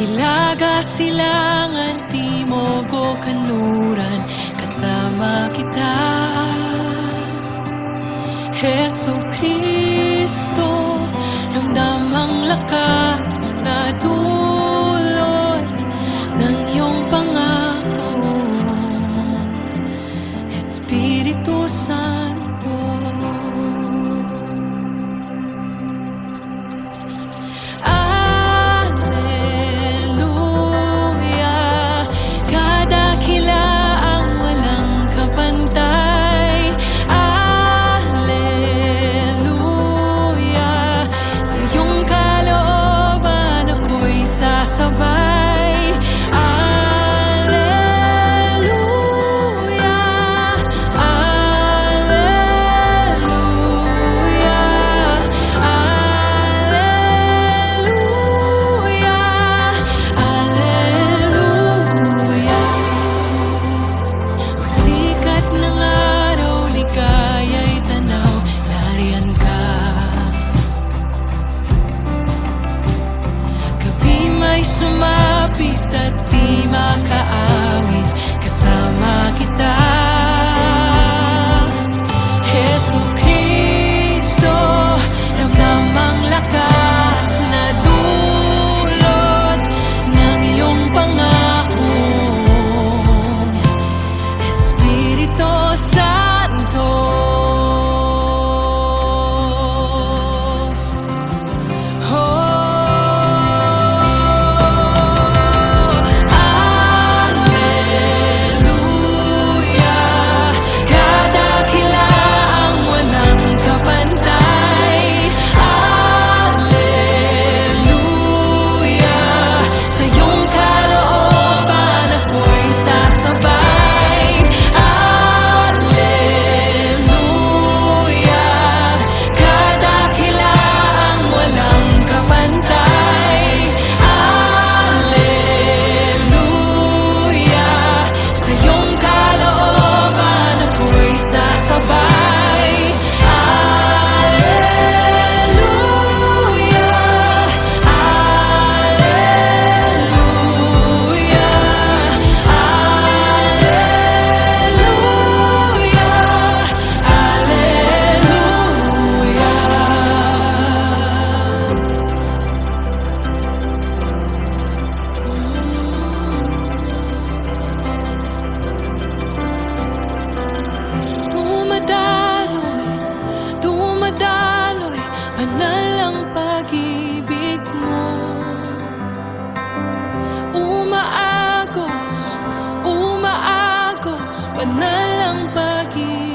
Hilaga silangan, timog o kanuran Kasama kita. Heso Kristo Ramdam ang lakas so glad. my kind. panalang pag-ibig.